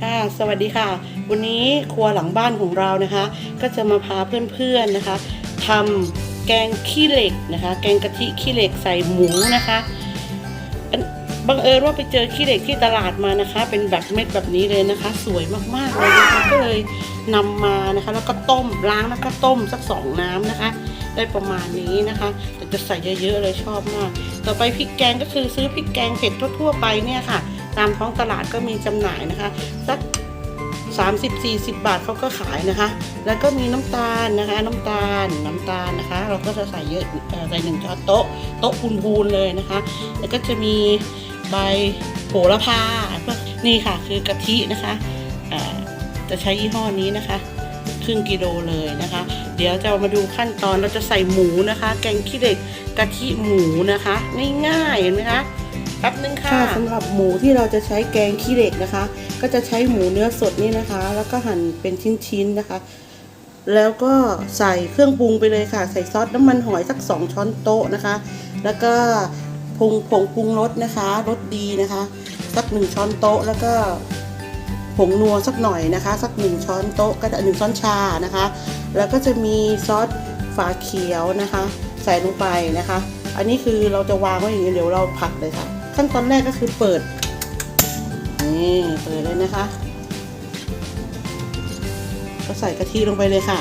ค่ะสวัสดีค่ะ วันนี้ครัวหลังบ้านของเรานะคะ ก็จะมาพาเพื่อนๆนะคะทำแกงขี้เหล็กนะคะ แกงกะทิขี้เหล็กใส่หมูนะคะบังเอิญว่าไปเจอขี้เหล็กที่ตลาดมานะคะ เป็นแบบเม็ดแบบนี้เลยนะคะ สวยมากๆเลยนะคะก็เลยนำมานะคะ แล้วก็ต้มล้างแล้วก็ต้มสักสองน้ำนะคะ ได้ประมาณนี้นะคะ แต่จะใส่เยอะๆเลยชอบมาก ต่อไปพริกแกงก็คือซื้อพริกแกงเผ็ดทั่วๆไปเนี่ยค่ะ ตามท้องตลาดก็มีจำหน่ายนะคะสัก30-40 บาทเขาก็ขายนะคะ แล้วก็มีน้ำตาลนะคะ น้ำตาล น้ำตาลนะคะ เราก็จะใส่เยอะใส่หนึ่งช้อนโต๊ะ โต๊ะพูนๆเลยนะคะ แล้วก็จะมีใบโหระพา นี่ค่ะคือกะทินะคะจะใช้ยี่ห้อนี้นะคะ ครึ่งกิโลเลยนะคะ ดี๋ยวจะมาดูขั้นตอนเราจะใส่หมูนะคะ แกงขี้เหล็กกะทิหมูนะคะง่ายๆเห็นไหมคะแป๊บนึงค่ะสำหรับหมูที่เราจะใช้แกงขี้เหล็กนะคะ ก็จะใช้หมูเนื้อสดนี่นะคะ แล้วก็หั่นเป็นชิ้นๆนะคะ แล้วก็ใส่เครื่องปรุงไปเลยค่ะ ใส่ซอสน้ำมันหอยสักสองช้อนโต๊ะนะคะ แล้วก็ผงผงปรุงรสนะคะรสดีนะคะ สักหนึ่งช้อนโต๊ะแล้วก็ผงนัวสักหน่อยนะคะ สักหนึ่งช้อนโต๊ะก็ได้หนึ่งช้อนชานะคะ แล้วก็จะมีซอสฝาเขียวนะคะ ใส่ลงไปนะคะ อันนี้คือเราจะวางไว้อย่างนี้เดี๋ยวเราผัดเลยค่ะ ขั้นตอนแรกก็คือเปิดนี่เปิดเลยนะคะ ก็ใส่กะทิลงไปเลยค่ะ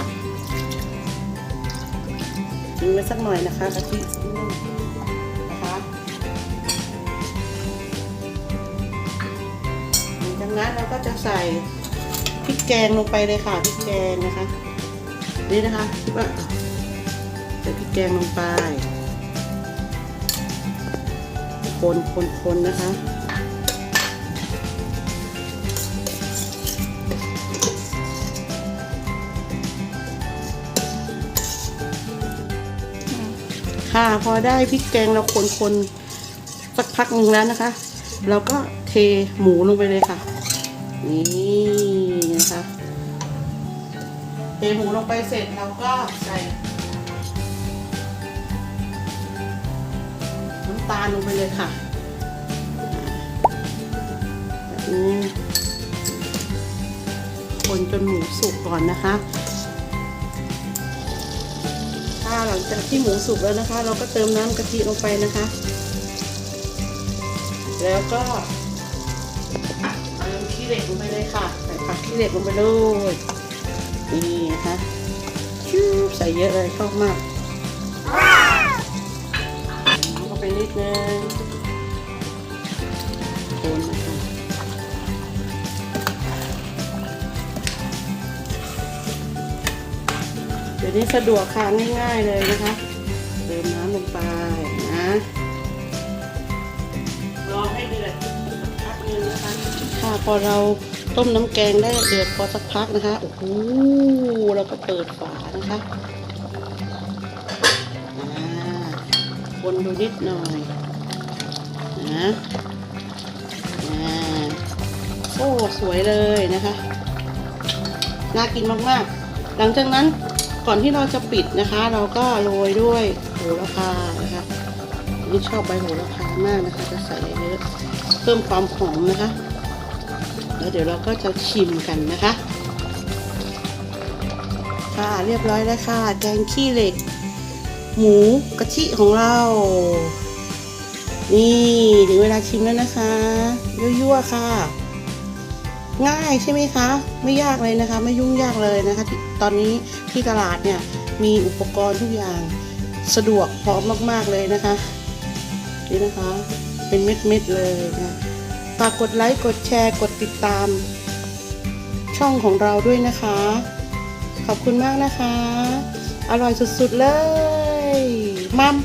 ทิ้งไว้สักหน่อยนะคะกะทินะคะจากนั้นเราก็จะใส่พริกแกงลงไปเลยค่ะพริกแกงนะคะ นี่นะคะคิดว่าใส่พริกแกงลงไปคนคนคนนะคะค่ะพอได้พริกแกงเราคนคนๆสักพักหนึ่งแล้วนะคะ เราก็เทหมูลงไปเลยค่ะ นี่นะคะ เทหมูลงไปเสร็จเราก็ใส่น้ำตาลลงไปเลยค่ะแบบนี้คนจนหมูสุกก่อนนะคะ ถ้าหลังจากที่หมูสุกแล้วนะคะ เราก็เติมน้ำกะทิลงไปนะคะ แล้วก็เติมขี้เหล็กลงไปเลยค่ะ ใส่ผักขี้เหล็กลงไปเลย นี่นะคะชูบใส่เยอะเลยชอบมากก็ไปนิดนึงคนนะคะเดี๋ยวนี้สะดวกค่ะง่ายๆเลยนะคะ เติมน้ำลงไปนะรอให้เดือดสักพักนึงนะคะค่ะพอเรา ต้มน้ำแกงได้เดือดพอสักพักนะคะโอ้โหเราก็เปิดฝานะคะคนดูนิดหน่อยนะอ่าโอ้สวยเลยนะคะน่ากินมากๆ หลังจากนั้นก่อนที่เราจะปิดนะคะ เราก็โรยด้วยโหระพานะคะนี่ชอบใบโหระพามากนะคะ จะใส่เยอะเพิ่มความหอมนะคะ แล้วเดี๋ยวเราก็จะชิมกันนะคะ ค่ะเรียบร้อยแล้วค่ะ แกงขี้เหล็ก หมูกะทิของเรา นี่ถึงเวลาชิมแล้วนะคะยั่วๆค่ะ ง่ายใช่ไหมคะ ไม่ยากเลยนะคะ ไม่ยุ่งยากเลยนะคะ ตอนนี้ที่ตลาดเนี่ยมีอุปกรณ์ทุกอย่างสะดวกพร้อมมาก ๆ เลยนะคะ นี่นะคะ เป็นเม็ด ๆ เลยนะ ฝากกดไลค์ กดแชร์ กดติดตาม ช่องของเราด้วยนะคะ ขอบคุณมากนะคะ อร่อยสุดๆเลย มัม